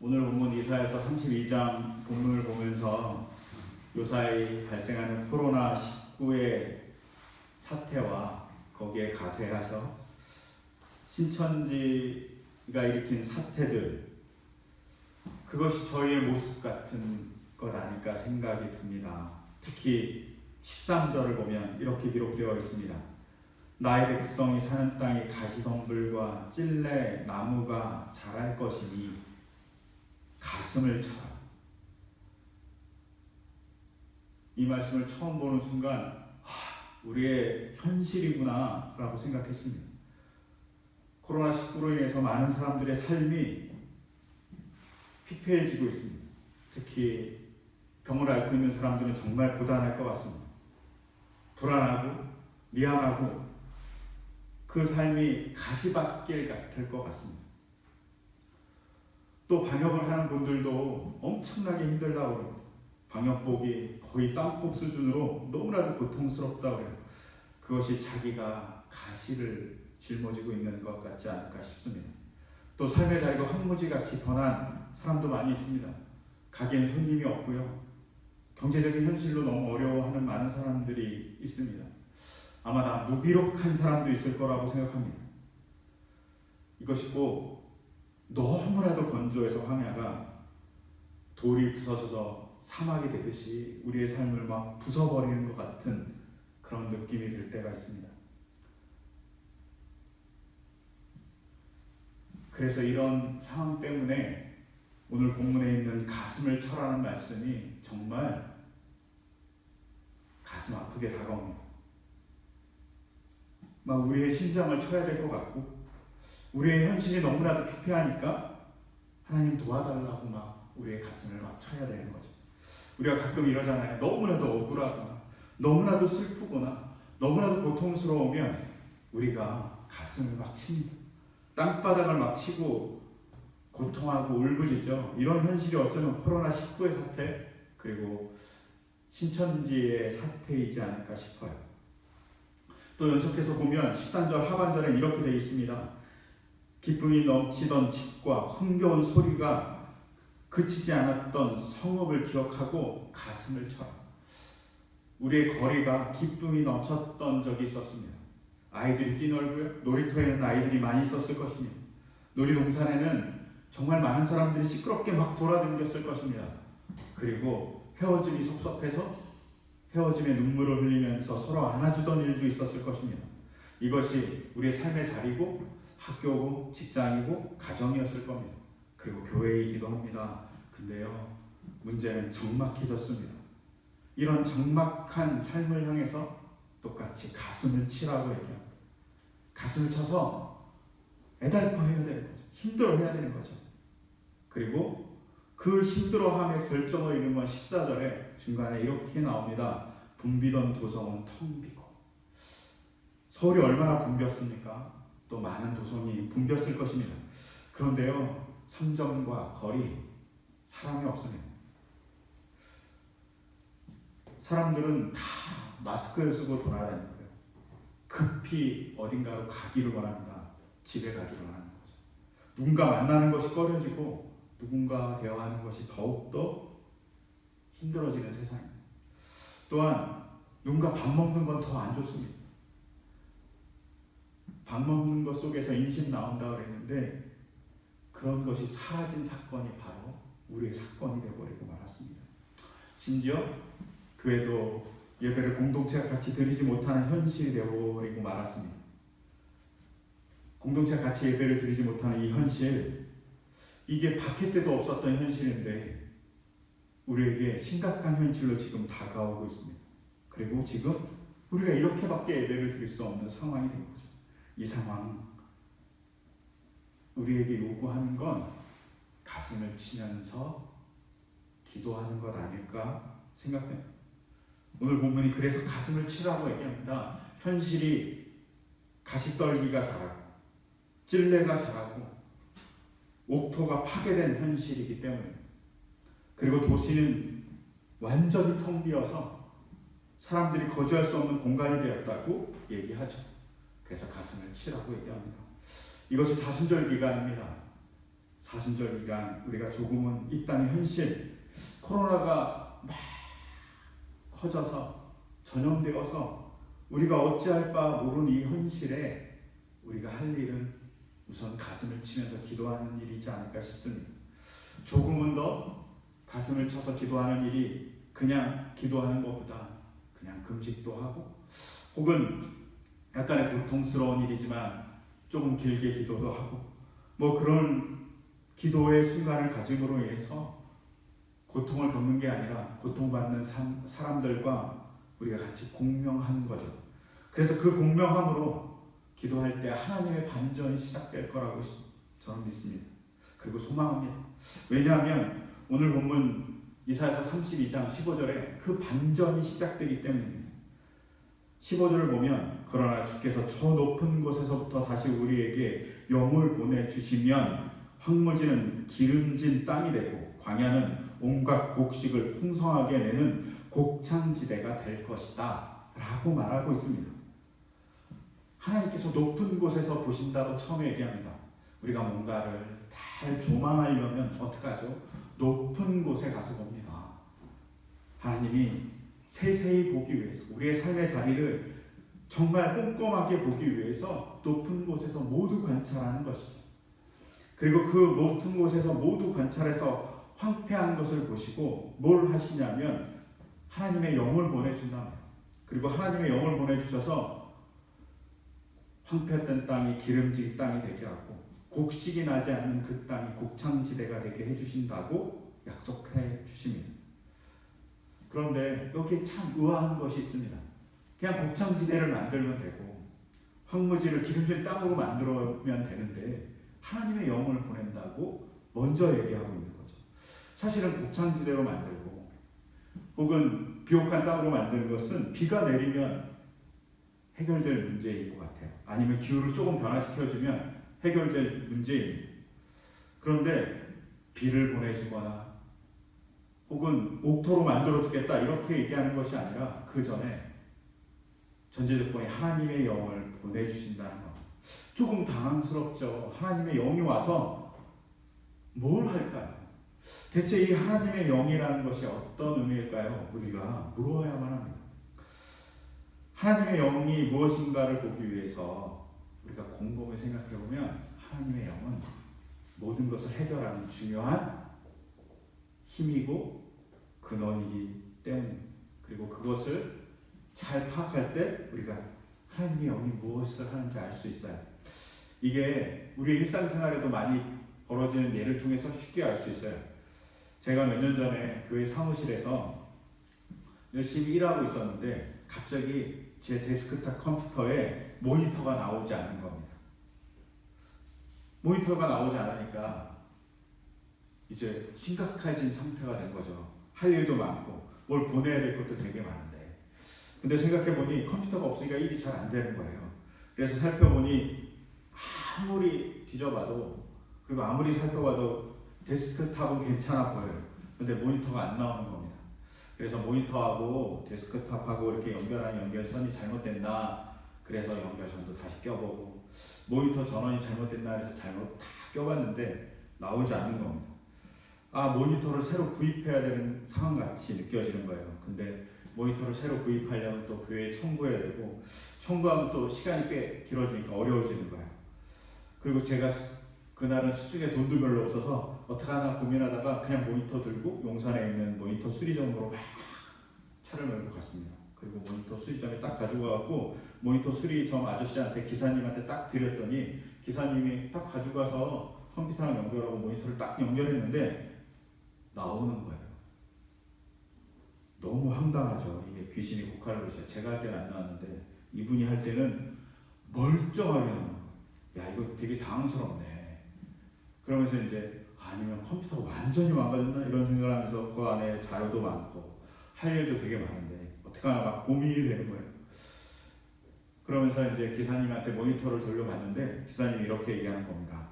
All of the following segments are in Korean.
오늘 본문 이사에서 32장 본문을 보면서 요사이 발생하는 코로나 19의 사태와 거기에 가세해서 신천지가 일으킨 사태들 그것이 저희의 모습 같은 것 아닐까 생각이 듭니다. 특히 13절을 보면 이렇게 기록되어 있습니다. 나의 백성이 사는 땅이 가시덤불과 찔레 나무가 자랄 것이니 가슴을 쳐라. 이 말씀을 처음 보는 순간 하, 우리의 현실이구나 라고 생각했습니다. 코로나 19로 인해서 많은 사람들의 삶이 피폐해지고 있습니다. 특히 병을 앓고 있는 사람들은 정말 고단할 것 같습니다. 불안하고 미안하고 그 삶이 가시밭길 같을 것 같습니다. 또 방역을 하는 분들도 엄청나게 힘들다고 그래요. 방역복이 거의 땅복 수준으로 너무나도 고통스럽다고 그래요. 그것이 자기가 가시를 짊어지고 있는 것 같지 않을까 싶습니다. 또 삶의 자리가 황무지 같이 변한 사람도 많이 있습니다. 가게엔 손님이 없고요. 경제적인 현실로 너무 어려워하는 많은 사람들이 있습니다. 아마 다 무기력한 사람도 있을 거라고 생각합니다. 이것이 꼭 너무나도 건조해서 황야가 돌이 부서져서 사막이 되듯이 우리의 삶을 막 부숴버리는 것 같은 그런 느낌이 들 때가 있습니다. 그래서 이런 상황 때문에 오늘 본문에 있는 가슴을 쳐라는 말씀이 정말 가슴 아프게 다가옵니다. 막 우리의 심장을 쳐야 될 것 같고 우리의 현실이 너무나도 피폐하니까 하나님 도와달라고 막 우리의 가슴을 막 쳐야 되는 거죠. 우리가 가끔 이러잖아요. 너무나도 억울하거나 너무나도 슬프거나 너무나도 고통스러우면 우리가 가슴을 막 칩니다. 땅바닥을 막 치고 고통하고 울부짖죠. 이런 현실이 어쩌면 코로나 19의 사태 그리고 신천지의 사태이지 않을까 싶어요. 또 연속해서 보면 13절 하반절에 이렇게 되어 있습니다. 기쁨이 넘치던 집과 흥겨운 소리가 그치지 않았던 성읍을 기억하고 가슴을 쳐라. 우리의 거리가 기쁨이 넘쳤던 적이 있었습니다. 아이들이 뛰놀고요. 놀이터에는 아이들이 많이 있었을 것입니다. 놀이동산에는 정말 많은 사람들이 시끄럽게 막 돌아다녔을 것입니다. 그리고 헤어짐이 섭섭해서 헤어짐의 눈물을 흘리면서 서로 안아주던 일도 있었을 것입니다. 이것이 우리의 삶의 자리고 학교고 직장이고 가정이었을 겁니다. 그리고 교회이기도 합니다. 근데요, 문제는 적막해졌습니다. 이런 적막한 삶을 향해서 똑같이 가슴을 치라고 얘기합니다. 가슴을 쳐서 애달퍼 해야 되는 거죠. 힘들어 해야 되는 거죠. 그리고 그 힘들어함의 결정을 이룬 건 14절에 중간에 이렇게 나옵니다. 붐비던 도성은 텅 비고 서울이 얼마나 붐볐습니까? 또 많은 도성이 붐볐을 것입니다. 그런데요, 삼점과 거리 사람이 없습니다. 사람들은 다 마스크를 쓰고 돌아다니는 거예요. 급히 어딘가로 가기를 원합니다. 집에 가기를 원하는 거죠. 누군가 만나는 것이 꺼려지고 누군가 대화하는 것이 더욱더 힘들어지는 세상입니다. 또한 누군가 밥 먹는 건 더 안 좋습니다. 밥 먹는 것 속에서 인심 나온다 그랬는데 그런 것이 사라진 사건이 바로 우리의 사건이 되어버리고 말았습니다. 심지어 교회도 예배를 공동체가 같이 드리지 못하는 현실이 되어버리고 말았습니다. 공동체가 같이 예배를 드리지 못하는 이 현실, 이게 박해 때도 없었던 현실인데 우리에게 심각한 현실로 지금 다가오고 있습니다. 그리고 지금 우리가 이렇게밖에 예배를 드릴 수 없는 상황이 된 거죠. 이 상황 우리에게 요구하는 건 가슴을 치면서 기도하는 것 아닐까 생각됩니다. 오늘 본문이 그래서 가슴을 치라고 얘기합니다. 현실이 가시떨기가 자라고 찔레가 자라고 옥토가 파괴된 현실이기 때문에 그리고 도시는 완전히 텅 비어서 사람들이 거주할 수 없는 공간이 되었다고 얘기하죠. 그래서 가슴을 치라고 얘기합니다. 이것이 사순절 기간입니다. 사순절 기간 우리가 조금은 이 땅의 현실 코로나가 막 커져서 전염되어서 우리가 어찌할 바 모르는 이 현실에 우리가 할 일은 우선 가슴을 치면서 기도하는 일이지 않을까 싶습니다. 조금은 더 가슴을 쳐서 기도하는 일이 그냥 기도하는 것보다 그냥 금식도 하고 혹은 약간의 고통스러운 일이지만 조금 길게 기도도 하고 뭐 그런 기도의 순간을 가짐으로 인해서 고통을 겪는 게 아니라 고통받는 삶- 사람들과 우리가 같이 공명하는 거죠. 그래서 그 공명함으로 기도할 때 하나님의 반전이 시작될 거라고 저는 믿습니다. 그리고 소망합니다. 왜냐하면 오늘 본문 이사야서 32장 15절에 그 반전이 시작되기 때문입니다. 15절을 보면 그러나 주께서 저 높은 곳에서부터 다시 우리에게 영을 보내 주시면 황무지는 기름진 땅이 되고 광야는 온갖 곡식을 풍성하게 내는 곡창지대가 될 것이다 라고 말하고 있습니다. 하나님께서 높은 곳에서 보신다고 처음에 얘기합니다. 우리가 뭔가를 잘 조망하려면 어떻게 하죠? 높은 곳에 가서 봅니다. 하나님이 세세히 보기 위해서 우리의 삶의 자리를 정말 꼼꼼하게 보기 위해서 높은 곳에서 모두 관찰하는 것이죠. 그리고 그 높은 곳에서 모두 관찰해서 황폐한 것을 보시고 뭘 하시냐면 하나님의 영을 보내준다. 그리고 하나님의 영을 보내주셔서 황폐했던 땅이 기름진 땅이 되게 하고 곡식이 나지 않는 그 땅이 곡창지대가 되게 해주신다고 약속해 주십니다. 그런데 여기에 참 의아한 것이 있습니다. 그냥 곡창지대를 만들면 되고 황무지를 기름진 땅으로 만들면 되는데 하나님의 영을 보낸다고 먼저 얘기하고 있는 거죠. 사실은 곡창지대로 만들고 혹은 비옥한 땅으로 만드는 것은 비가 내리면 해결될 문제인 것 같아요. 아니면 기후를 조금 변화시켜주면 해결될 문제입니다. 그런데 비를 보내주거나 혹은 옥토로 만들어 주겠다 이렇게 얘기하는 것이 아니라 그 전에 전제 조건이 하나님의 영을 보내 주신다는 것. 조금 당황스럽죠. 하나님의 영이 와서 뭘 할까요? 대체 이 하나님의 영이라는 것이 어떤 의미일까요? 우리가 물어야만 합니다. 하나님의 영이 무엇인가를 보기 위해서 우리가 곰곰이 생각해 보면 하나님의 영은 모든 것을 해결하는 중요한 힘이고 근원이기 때문입니다. 그리고 그것을 잘 파악할 때 우리가 하나님의 영이 무엇을 하는지 알 수 있어요. 이게 우리 일상생활에도 많이 벌어지는 예를 통해서 쉽게 알 수 있어요. 제가 몇 년 전에 교회 사무실에서 열심히 일하고 있었는데 갑자기 제 데스크탑 컴퓨터에 모니터가 나오지 않는 겁니다. 모니터가 나오지 않으니까 이제 심각해진 상태가 된 거죠. 할 일도 많고 뭘 보내야 될 것도 되게 많은데 근데 생각해 보니 컴퓨터가 없으니까 일이 잘 안 되는 거예요. 그래서 살펴보니 아무리 뒤져봐도 그리고 아무리 살펴봐도 데스크탑은 괜찮아 보여요. 근데 모니터가 안 나오는 겁니다. 그래서 모니터하고 데스크탑하고 이렇게 연결하는 연결선이 잘못됐나 그래서 연결선도 다시 껴보고 모니터 전원이 잘못됐나 해서 잘못 다 껴봤는데 나오지 않는 겁니다. 아 모니터를 새로 구입해야 되는 상황 같이 느껴지는 거예요. 근데 모니터를 새로 구입하려면 또 교회에 청구해야 되고 청구하면 또 시간이 꽤 길어지니까 어려워지는 거예요. 그리고 제가 그날은 수중에 돈도 별로 없어서 어떡하나 고민하다가 그냥 모니터 들고 용산에 있는 모니터 수리점으로 막 차를 몰고 갔습니다. 그리고 모니터 수리점에 딱 가지고 가고 모니터 수리점 아저씨한테 기사님한테 딱 드렸더니 기사님이 딱 가져가서 컴퓨터랑 연결하고 모니터를 딱 연결했는데 나오는 거예요. 너무 황당하죠. 이게 귀신이 고칼을 보시죠. 제가 할 때는 안 나왔는데 이분이 할 때는 멀쩡하게. 야 이거 되게 당황스럽네. 그러면서 이제 아니면 컴퓨터가 완전히 망가졌나 이런 생각을 하면서 그 안에 자료도 많고 할 일도 되게 많은데 어떡하나 막 고민이 되는 거예요. 그러면서 이제 기사님한테 모니터를 돌려봤는데 기사님이 이렇게 얘기하는 겁니다.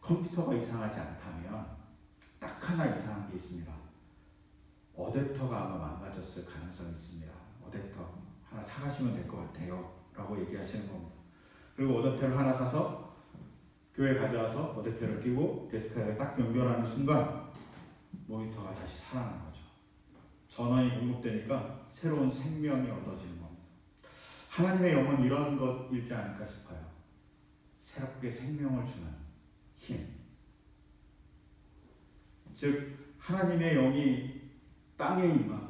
컴퓨터가 이상하지 않다면 딱 하나 이상한 게 있습니다. 어댑터가 아마 망가졌을 가능성이 있습니다. 어댑터 하나 사가시면 될 것 같아요. 라고 얘기하시는 겁니다. 그리고 어댑터를 하나 사서 교회 가져와서 어댑터를 끼고 데스크에 딱 연결하는 순간 모니터가 다시 살아난 거죠. 전원이 공급되니까 새로운 생명이 얻어지는 겁니다. 하나님의 영은 이런 것일지 않을까 싶어요. 새롭게 생명을 주는 힘. 즉 하나님의 영이 땅에 임하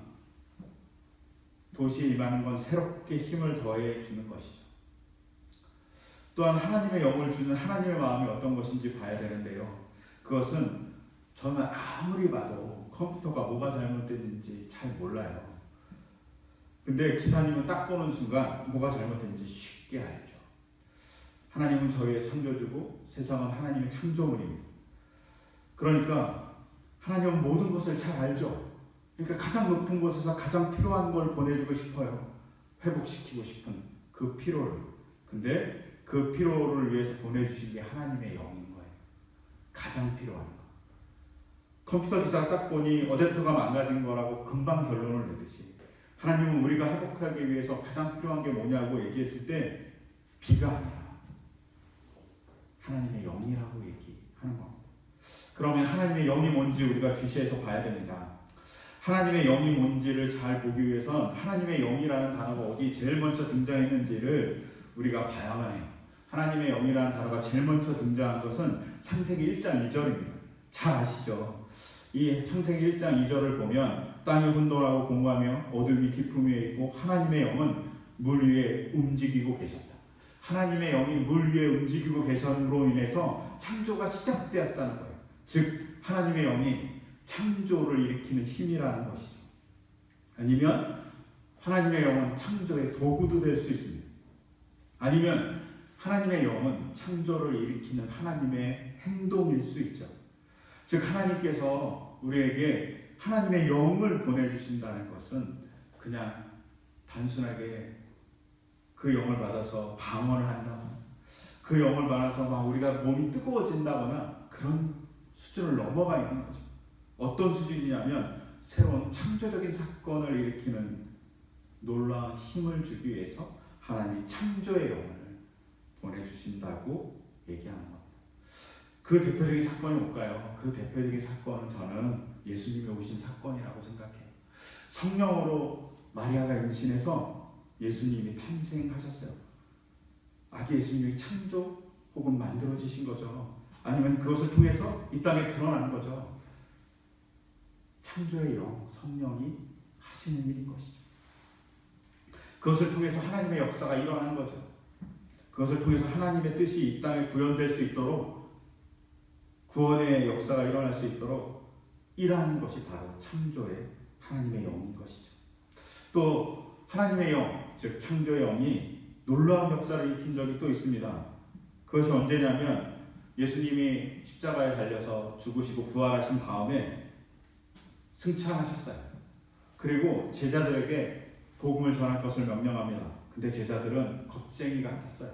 도시에 임하는 건 새롭게 힘을 더해 주는 것이죠. 또한 하나님의 영을 주는 하나님의 마음이 어떤 것인지 봐야 되는데요. 그것은 저는 아무리 봐도 컴퓨터가 뭐가 잘못됐는지 잘 몰라요. 근데 기사님은 딱 보는 순간 뭐가 잘못됐는지 쉽게 알죠. 하나님은 저희의 창조주고 세상은 하나님의 창조물입니다. 그러니까 하나님은 모든 것을 잘 알죠. 그러니까 가장 높은 곳에서 가장 필요한 걸 보내주고 싶어요. 회복시키고 싶은 그 피로를. 근데 그 피로를 위해서 보내주신 게 하나님의 영인 거예요. 가장 필요한 거. 컴퓨터 기사를 딱 보니 어댑터가 망가진 거라고 금방 결론을 내듯이 하나님은 우리가 회복하기 위해서 가장 필요한 게 뭐냐고 얘기했을 때 비가 아니라 하나님의 영이라고 얘기하는 겁니다. 그러면 하나님의 영이 뭔지 우리가 주시해서 봐야 됩니다. 하나님의 영이 뭔지를 잘 보기 위해선 하나님의 영이라는 단어가 어디 제일 먼저 등장했는지를 우리가 봐야만 해요. 하나님의 영이라는 단어가 제일 먼저 등장한 것은 창세기 1장 2절입니다. 잘 아시죠? 이 창세기 1장 2절을 보면 땅이 혼돈하고 공고하며 어둠이 깊음 위에 있고 하나님의 영은 물 위에 움직이고 계셨다. 하나님의 영이 물 위에 움직이고 계심으로 인해서 창조가 시작되었다는 거예요. 즉 하나님의 영이 창조를 일으키는 힘이라는 것이죠. 아니면 하나님의 영은 창조의 도구도 될 수 있습니다. 아니면 하나님의 영은 창조를 일으키는 하나님의 행동일 수 있죠. 즉 하나님께서 우리에게 하나님의 영을 보내주신다는 것은 그냥 단순하게 그 영을 받아서 방언을 한다거나 그 영을 받아서 막 우리가 몸이 뜨거워진다거나 그런 수준을 넘어가 있는 거죠. 어떤 수준이냐면 새로운 창조적인 사건을 일으키는 놀라운 힘을 주기 위해서 하나님이 창조의 영을 보내주신다고 얘기하는 겁니다. 그 대표적인 사건이 뭘까요? 그 대표적인 사건은 저는 예수님이 오신 사건이라고 생각해요. 성령으로 마리아가 임신해서 예수님이 탄생하셨어요. 아기 예수님이 창조 혹은 만들어지신 거죠. 아니면 그것을 통해서 이 땅에 드러난 거죠. 창조의 영, 성령이 하시는 일인 것이죠. 그것을 통해서 하나님의 역사가 일어난 거죠. 그것을 통해서 하나님의 뜻이 이 땅에 구현될 수 있도록 구원의 역사가 일어날 수 있도록 일하는 것이 바로 창조의 하나님의 영인 것이죠. 또 하나님의 영, 즉 창조의 영이 놀라운 역사를 일으킨 적이 또 있습니다. 그것이 언제냐면 예수님이 십자가에 달려서 죽으시고 부활하신 다음에 승천하셨어요. 그리고 제자들에게 복음을 전할 것을 명령합니다. 근데 제자들은 겁쟁이 같았어요.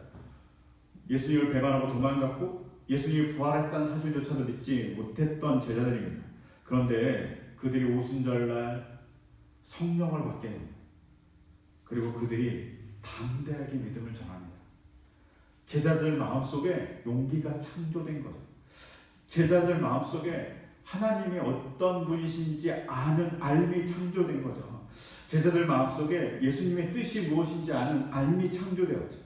예수님을 배반하고 도망갔고 예수님이 부활했다는 사실조차도 믿지 못했던 제자들입니다. 그런데 그들이 오순절날 성령을 받게 됩니다. 그리고 그들이 담대하게 믿음을 전합니다. 제자들 마음속에 용기가 창조된 거죠. 제자들 마음속에 하나님이 어떤 분이신지 아는 알미 창조된 거죠. 제자들 마음속에 예수님의 뜻이 무엇인지 아는 알미 창조되었죠.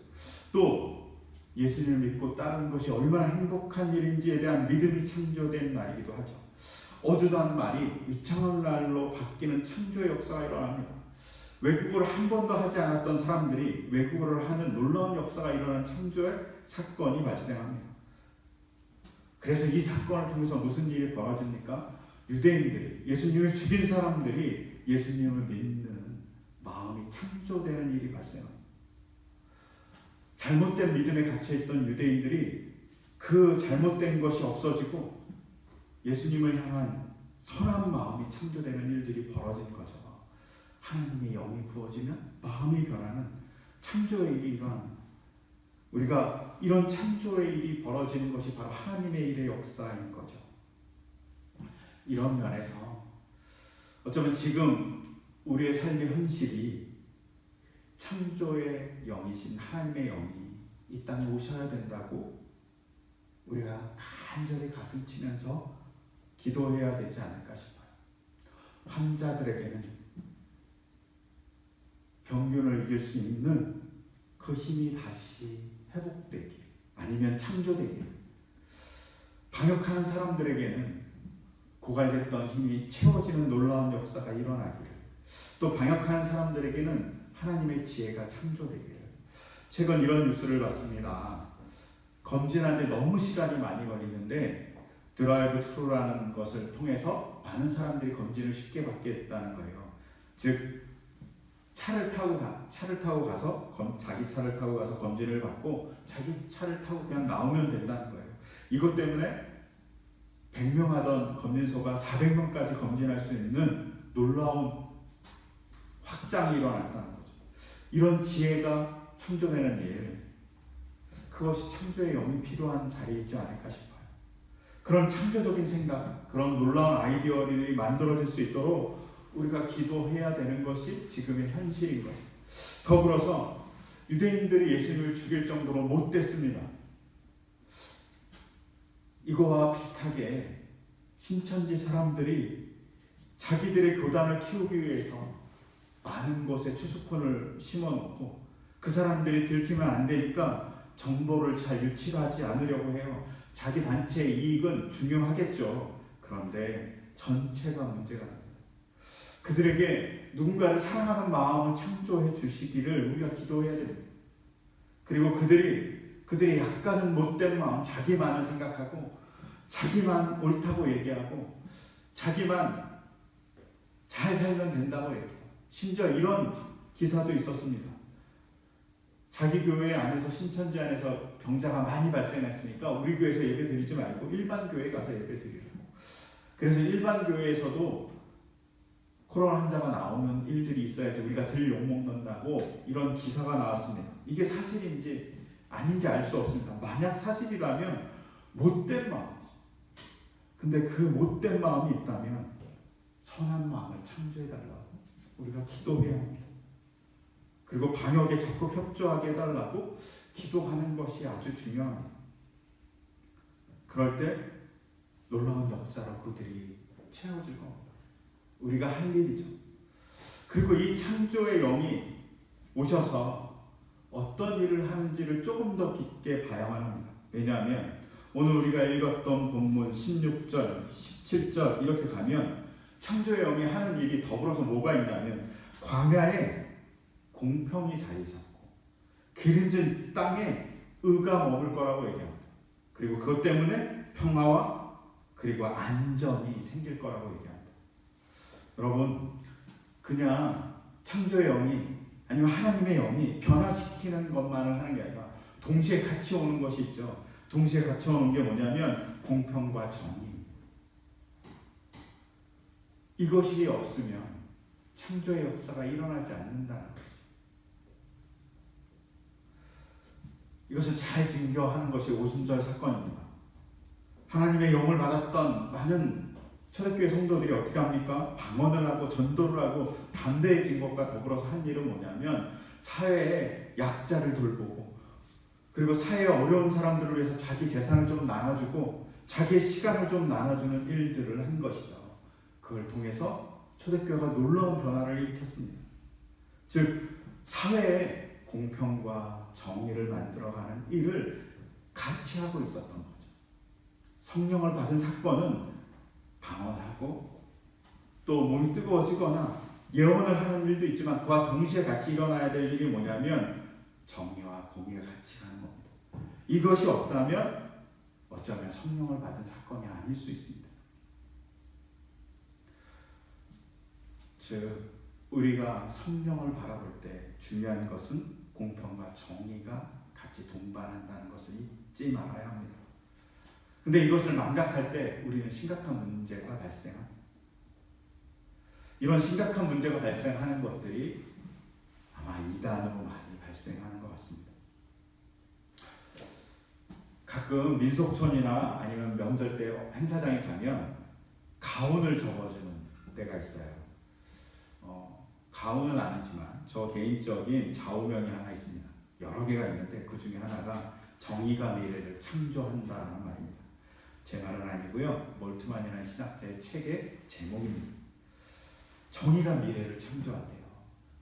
또 예수님을 믿고 따르는 것이 얼마나 행복한 일인지에 대한 믿음이 창조된 날이기도 하죠. 어두운 말이 유창한 날로 바뀌는 창조의 역사가 일어납니다. 외국어를 한 번도 하지 않았던 사람들이 외국어를 하는 놀라운 역사가 일어난 창조의 사건이 발생합니다. 그래서 이 사건을 통해서 무슨 일이 벌어집니까? 유대인들이 예수님을 죽인 사람들이 예수님을 믿는 마음이 창조되는 일이 발생합니다. 잘못된 믿음에 갇혀 있던 유대인들이 그 잘못된 것이 없어지고 예수님을 향한 선한 마음이 창조되는 일들이 벌어진 거죠. 하나님의 영이 부어지면 마음이 변하는 창조의 일이 일어납니다. 우리가 이런 창조의 일이 벌어지는 것이 바로 하나님의 일의 역사인 거죠. 이런 면에서 어쩌면 지금 우리의 삶의 현실이 창조의 영이신 하나님의 영이 이 땅에 오셔야 된다고 우리가 간절히 가슴 치면서 기도해야 되지 않을까 싶어요. 환자들에게는 병균을 이길 수 있는 그 힘이 다시 회복되길 아니면 창조되길 방역하는 사람들에게는 고갈됐던 힘이 채워지는 놀라운 역사가 일어나기를 또 방역하는 사람들에게는 하나님의 지혜가 창조되기를 최근 이런 뉴스를 봤습니다. 검진하는데 너무 시간이 많이 걸리는데 드라이브 트루라는 것을 통해서 많은 사람들이 검진을 쉽게 받겠다는 거예요. 즉 차를 타고 가, 차를 타고 가서 검, 자기 차를 타고 가서 검진을 받고 자기 차를 타고 그냥 나오면 된다는 거예요. 이것 때문에 100명 하던 검진소가 400명까지 검진할 수 있는 놀라운 확장이 일어났다는 거죠. 이런 지혜가 창조되는 일, 그것이 창조의 영이 필요한 자리이지 않을까 싶어요. 그런 창조적인 생각, 그런 놀라운 아이디어들이 만들어질 수 있도록 우리가 기도해야 되는 것이 지금의 현실인 거죠. 더불어서 유대인들이 예수님을 죽일 정도로 못됐습니다. 이거와 비슷하게 신천지 사람들이 자기들의 교단을 키우기 위해서 많은 곳에 추수콘을 심어놓고 그 사람들이 들키면 안 되니까 정보를 잘 유출하지 않으려고 해요. 자기 단체의 이익은 중요하겠죠. 그런데 전체가 문제가. 그들에게 누군가를 사랑하는 마음을 창조해 주시기를 우리가 기도해야 됩니다. 그리고 그들이 그들이 약간은 못된 마음, 자기만을 생각하고 자기만 옳다고 얘기하고 자기만 잘 살면 된다고 얘기하고 심지어 이런 기사도 있었습니다. 자기 교회 안에서 신천지 안에서 병자가 많이 발생했으니까 우리 교회에서 예배 드리지 말고 일반 교회 가서 예배 드리라고. 그래서 일반 교회에서도 코로나 환자가 나오는 일들이 있어야지 우리가 들 욕먹는다고 이런 기사가 나왔습니다. 이게 사실인지 아닌지 알 수 없습니다. 만약 사실이라면 못된 마음이죠. 근데 그 못된 마음이 있다면 선한 마음을 창조해달라고 우리가 기도해야 합니다. 그리고 방역에 적극 협조하게 해달라고 기도하는 것이 아주 중요합니다. 그럴 때 놀라운 역사로 그들이 채워질 겁니다. 우리가 할 일이죠. 그리고 이 창조의 영이 오셔서 어떤 일을 하는지를 조금 더 깊게 봐야만 합니다. 왜냐하면 오늘 우리가 읽었던 본문 16절, 17절 이렇게 가면 창조의 영이 하는 일이 더불어서 뭐가 있냐면 광야에 공평이 자리 잡고 기름진 땅에 의가 머물 거라고 얘기합니다. 그리고 그것 때문에 평화와 그리고 안전이 생길 거라고 얘기합니다. 여러분 그냥 창조의 영이 아니면 하나님의 영이 변화시키는 것만을 하는 게 아니라 동시에 같이 오는 것이 있죠. 동시에 같이 오는 게 뭐냐면 공평과 정의. 이것이 없으면 창조의 역사가 일어나지 않는다는 것. 이것을 잘 증거하는 것이 오순절 사건입니다. 하나님의 영을 받았던 많은 초대교회 성도들이 어떻게 합니까? 방언을 하고 전도를 하고 담대해진 것과 더불어서 한 일은 뭐냐면 사회의 약자를 돌보고 그리고 사회의 어려운 사람들을 위해서 자기 재산을 좀 나눠주고 자기의 시간을 좀 나눠주는 일들을 한 것이죠. 그걸 통해서 초대교회가 놀라운 변화를 일으켰습니다. 즉 사회에 공평과 정의를 만들어가는 일을 같이 하고 있었던 거죠. 성령을 받은 사건은 방언하고 또 몸이 뜨거워지거나 예언을 하는 일도 있지만 그와 동시에 같이 일어나야 될 일이 뭐냐면 정의와 공의가 같이 가는 겁니다. 이것이 없다면 어쩌면 성령을 받은 사건이 아닐 수 있습니다. 즉 우리가 성령을 바라볼 때 중요한 것은 공평과 정의가 같이 동반한다는 것을 잊지 말아야 합니다. 근데 이것을 망각할 때 우리는 심각한 문제가 발생합니다. 이런 심각한 문제가 발생하는 것들이 아마 이단으로 많이 발생하는 것 같습니다. 가끔 민속촌이나 아니면 명절 때 행사장에 가면 가운을 접어주는 때가 있어요. 어, 가운은 아니지만 저 개인적인 좌우명이 하나 있습니다. 여러 개가 있는데 그 중에 하나가 정의가 미래를 창조한다라는 말입니다. 제 말은 아니고요. 몰트만이라는 신학자의 책의 제목입니다. 정의가 미래를 창조한대요.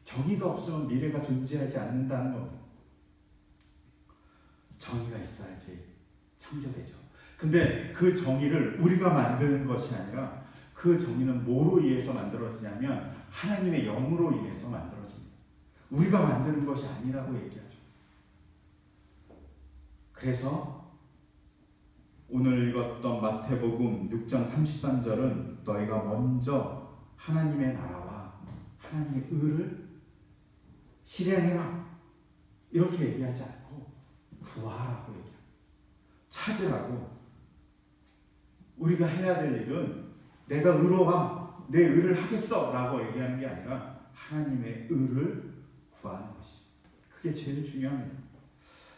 정의가 없으면 미래가 존재하지 않는다는 겁니다. 정의가 있어야지 창조되죠. 근데 그 정의를 우리가 만드는 것이 아니라 그 정의는 뭐로 인해서 만들어지냐면 하나님의 영으로 인해서 만들어집니다. 우리가 만드는 것이 아니라고 얘기하죠. 그래서 오늘 읽었던 마태복음 6장 33절은 너희가 먼저 하나님의 나라와 하나님의 의를 실행해라. 이렇게 얘기하지 않고 구하라고 얘기합니다. 찾으라고. 우리가 해야 될 일은 내가 의로와 내 의를 하겠어 라고 얘기하는 게 아니라 하나님의 의를 구하는 것이 그게 제일 중요합니다.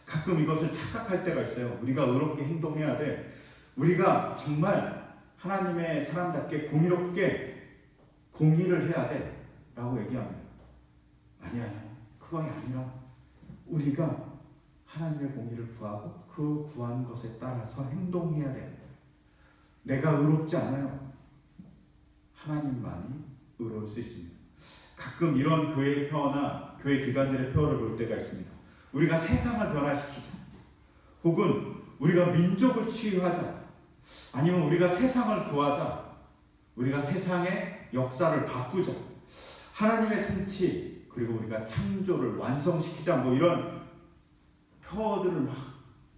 가끔 이것을 착각할 때가 있어요. 우리가 의롭게 행동해야 돼. 우리가 정말 하나님의 사람답게 공의롭게 공의를 해야 돼. 라고 얘기합니다. 아니, 아니요. 그거이 아니라 우리가 하나님의 공의를 구하고 그 구한 것에 따라서 행동해야 거예요. 내가 의롭지 않아요. 하나님만이 의로울 수 있습니다. 가끔 이런 교회 표어나 교회 기관들의 표어를 볼 때가 있습니다. 우리가 세상을 변화시키자. 혹은 우리가 민족을 치유하자. 아니면 우리가 세상을 구하자. 우리가 세상의 역사를 바꾸자. 하나님의 통치 그리고 우리가 창조를 완성시키자. 뭐 이런 표어들을 막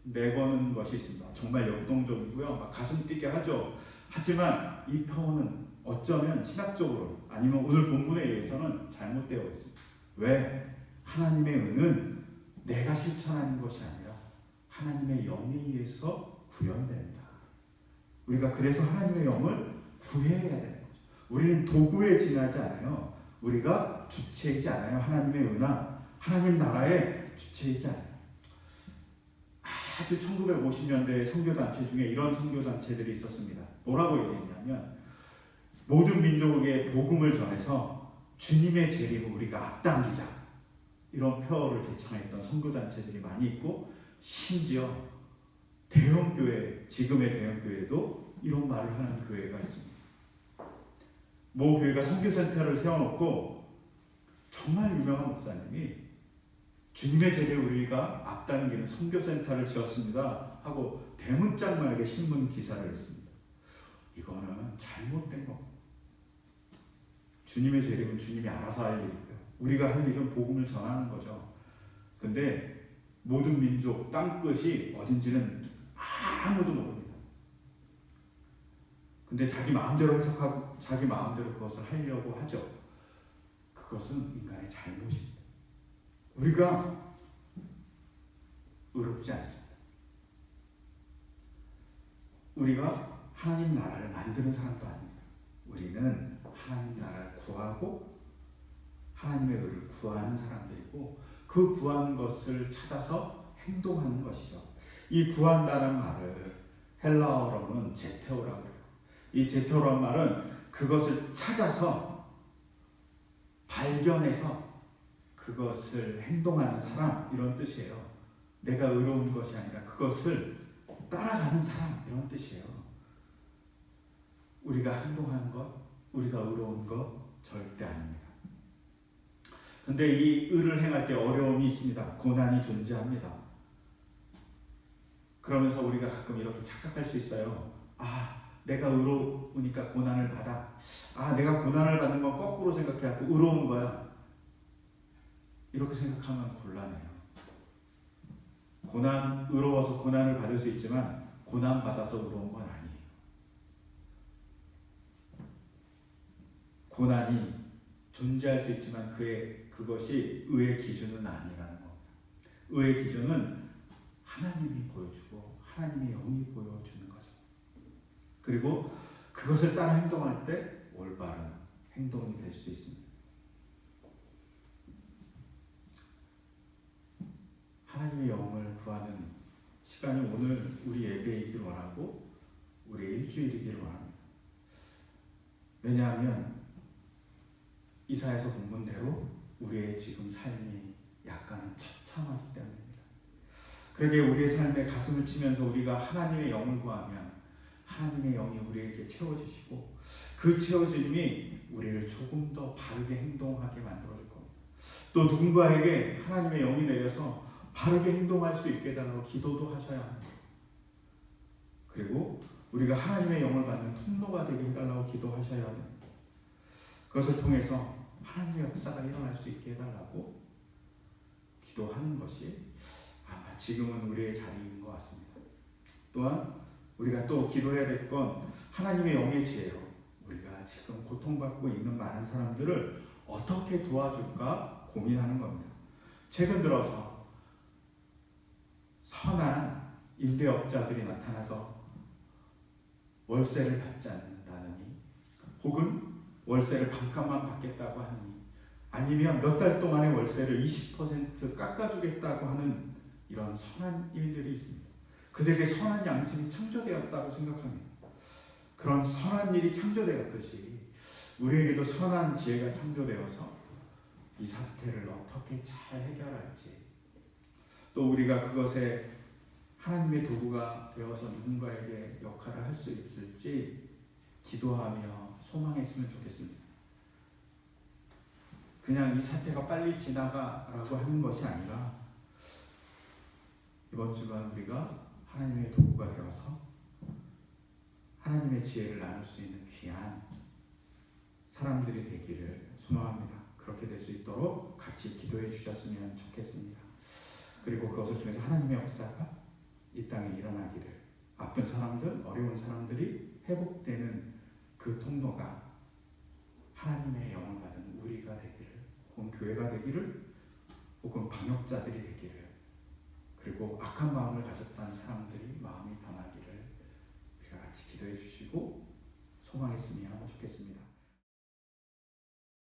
내거는 것이 있습니다. 정말 역동적이고요. 막 가슴 뛰게 하죠. 하지만 이 표어는 어쩌면 신학적으로 아니면 오늘 본문에 의해서는 잘못되어 있습니다. 왜? 하나님의 은은 내가 실천하는 것이 아니라 하나님의 영에 의해서 구현됩니다. 우리가 그래서 하나님의 영을 구해야 되는 거죠. 우리는 도구에 지나지 않아요. 우리가 주체이지 않아요. 하나님의 은하, 하나님 나라의 주체이지 않아요. 아주 1950년대 선교단체 중에 이런 선교단체들이 있었습니다. 뭐라고 얘기했냐면 모든 민족에게 복음을 전해서 주님의 재림을 우리가 앞당기자 이런 표어를 제청했던 선교단체들이 많이 있고 심지어 대형교회 지금의 대형교회도 이런 말을 하는 교회가 있습니다. 모 교회가 선교센터를 세워놓고 정말 유명한 목사님이 주님의 재림을 우리가 앞당기는 선교센터를 지었습니다 하고 대문짝만하게 신문 기사를 냈습니다. 이거는 잘못된 겁니다. 주님의 재림은 주님이 알아서 할 일이고요. 우리가 할 일은 복음을 전하는 거죠. 근데 모든 민족 땅 끝이 어딘지는 아무도 모릅니다. 근데 자기 마음대로 해석하고 자기 마음대로 그것을 하려고 하죠. 그것은 인간의 잘못입니다. 우리가 의롭지 않습니다. 우리가 하나님 나라를 만드는 사람도 아닙니다. 우리는 하나님 나라를 구하고 하나님의 의를 구하는 사람들이고 그 구한 것을 찾아서 행동하는 것이죠. 이 구한다는 말을 헬라어로는 제테오라고 해요. 이 제테오라는 말은 그것을 찾아서 발견해서 그것을 행동하는 사람 이런 뜻이에요. 내가 의로운 것이 아니라 그것을 따라가는 사람 이런 뜻이에요. 우리가 행동하는 것, 우리가 의로운 것 절대 아닙니다. 근데 이 의를 행할 때 어려움이 있습니다. 고난이 존재합니다. 그러면서 우리가 가끔 이렇게 착각할 수 있어요. 아, 내가 의로우니까 고난을 받아. 아, 내가 고난을 받는 건 거꾸로 생각해갖고 의로운 거야. 이렇게 생각하면 곤란해요. 고난, 의로워서 고난을 받을 수 있지만 고난 받아서 의로운 건 아니에요. 고난이 존재할 수 있지만 그의 그것이 의의 기준은 아니라는 겁니다. 의의 기준은 하나님이 보여주고 하나님의 영이 보여주는 거죠. 그리고 그것을 따라 행동할 때 올바른 행동이 될 수 있습니다. 하나님의 영을 구하는 시간이 오늘 우리 예배이길 원하고 우리 일주일이길 원합니다. 왜냐하면 이사에서 본문대로 우리의 지금 삶이 약간은 처참하기 때문입니다. 그러게 우리의 삶에 가슴을 치면서 우리가 하나님의 영을 구하면 하나님의 영이 우리에게 채워주시고 그 채워주님이 우리를 조금 더 바르게 행동하게 만들어줄 겁니다. 또 누군가에게 하나님의 영이 내려서 바르게 행동할 수 있게 해달라고 기도도 하셔야 합니다. 그리고 우리가 하나님의 영을 받는 통로가 되게 해달라고 기도하셔야 합니다. 그것을 통해서 하나님의 역사가 일어날 수 있게 해달라고 기도하는 것이 아마 지금은 우리의 자리인 것 같습니다. 또한 우리가 또 기도해야 될 건 하나님의 영의 지혜로 우리가 지금 고통받고 있는 많은 사람들을 어떻게 도와줄까 고민하는 겁니다. 최근 들어서 선한 임대업자들이 나타나서 월세를 받지 않는다느니 혹은 월세를 반값만 받겠다고 하느니 아니면 몇 달 동안의 월세를 20% 깎아주겠다고 하는 이런 선한 일들이 있습니다. 그들에게 선한 양심이 창조되었다고 생각합니다. 그런 선한 일이 창조되었듯이 우리에게도 선한 지혜가 창조되어서 이 사태를 어떻게 잘 해결할지 또 우리가 그것에 하나님의 도구가 되어서 누군가에게 역할을 할 수 있을지 기도하며 소망했으면 좋겠습니다. 그냥 이 사태가 빨리 지나가라고 하는 것이 아니라 이번 주간 우리가 하나님의 도구가 되어서 하나님의 지혜를 나눌 수 있는 귀한 사람들이 되기를 소망합니다. 그렇게 될 수 있도록 같이 기도해 주셨으면 좋겠습니다. 그리고 그것을 통해서 하나님의 역사가 이 땅에 일어나기를 아픈 사람들, 어려운 사람들이 회복되는 그 통로가 하나님의 영을 받은 우리가 되기를 혹은 교회가 되기를 혹은 방역자들이 되기를 그리고 악한 마음을 가졌던 사람들이 마음이 변하기를 우리가 같이 기도해 주시고 소망했으면 좋겠습니다.